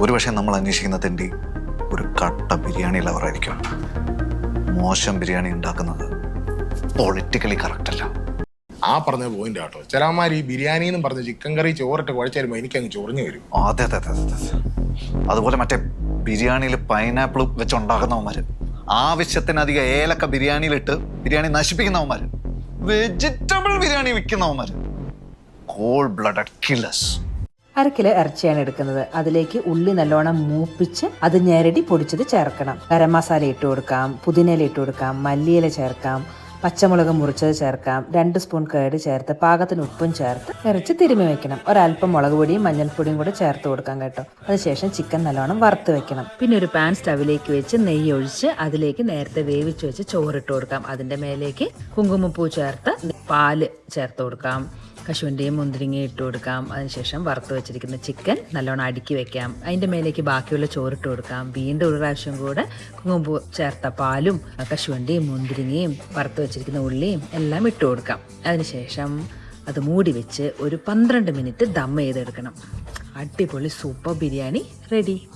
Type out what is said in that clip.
ഒരുപക്ഷെ നമ്മൾ അന്വേഷിക്കുന്ന തെണ്ടി ഒരു കട്ട ബിരിയാണി ലവറായിരിക്കും. മോശം ബിരിയാണി ഉണ്ടാക്കുന്നത് പൊളിറ്റിക്കലി കറക്റ്റ് അല്ല. ആ പറഞ്ഞ പോയിന്റ് ആട്ടോ. ചിലമാർ ഈ ബിരിയാണി എന്ന് പറഞ്ഞ് ചിക്കൻ കറി ചോറിട്ട് കുഴച്ച് വരുമ്പോൾ എനിക്ക് അങ്ങ് ചൊറിഞ്ഞു വരും. അതെ അതെ അതെ അതെ അതെ. അതുപോലെ മറ്റേ ബിരിയാണിയിൽ പൈനാപ്പിൾ വെച്ചുണ്ടാക്കുന്നവന്മാർ ആവശ്യത്തിനധികം ഏലക്ക ബിരിയാണിയിലിട്ട് ബിരിയാണി നശിപ്പിക്കുന്നവന്മാർ വെജിറ്റബിൾ ബിരിയാണി വിൽക്കുന്നവന്മാർ കോൾ ബ്ലഡ് കില്ലസ് അര കിലോ ഇറച്ചിയാണ് എടുക്കുന്നത്. അതിലേക്ക് ഉള്ളി നല്ലോണം മൂപ്പിച്ച് അത് ഞെരടി പൊടിച്ചത് ചേർക്കണം. ഗരം മസാല ഇട്ട് കൊടുക്കാം പുതിനയില ഇട്ട് കൊടുക്കാം മല്ലിയില ചേർക്കാം പച്ചമുളക് മുറിച്ചത് ചേർക്കാം രണ്ട് സ്പൂൺ കേട് ചേർത്ത് പാകത്തിന് ഉപ്പും ചേർത്ത് ഇറച്ചി തിരുമ്മി വെക്കണം. ഒരല്പം മുളക് പൊടിയും മഞ്ഞൾപ്പൊടിയും കൂടെ ചേർത്ത് കൊടുക്കാം കേട്ടോ. അതിനുശേഷം ചിക്കൻ നല്ലോണം വറുത്ത് വെക്കണം. പിന്നെ ഒരു പാൻ സ്റ്റവിലേക്ക് വെച്ച് നെയ്യ് ഒഴിച്ച് അതിലേക്ക് നേരത്തെ വേവിച്ച് വെച്ച് ചോറിട്ട് കൊടുക്കാം. അതിന്റെ മേലേക്ക് കുങ്കുമപ്പൂ ചേർത്ത് പാൽ ചേർത്ത് കൊടുക്കാം. കശുവണ്ടിയും മുന്തിരിങ്ങയും ഇട്ട് കൊടുക്കാം. അതിനുശേഷം വറുത്ത് വെച്ചിരിക്കുന്ന ചിക്കൻ നല്ലോണം അടുക്കി വെക്കാം. അതിന്റെ മേലേക്ക് ബാക്കിയുള്ള ചോറിട്ട് കൊടുക്കാം. വീണ്ടും ഒരു പ്രാവശ്യം കൂടെ കുങ്കുമ്പൂ ചേർത്ത പാലും കശുവണ്ടിയും മുന്തിരിങ്ങയും വറുത്ത് വെച്ചിരിക്കുന്ന ഉള്ളിയും എല്ലാം ഇട്ട് കൊടുക്കാം. അതിനുശേഷം അത് മൂടി വെച്ച് ഒരു പന്ത്രണ്ട് മിനിറ്റ് ദം ചെയ്തെടുക്കണം. അടിപൊളി സൂപ്പർ ബിരിയാണി റെഡി.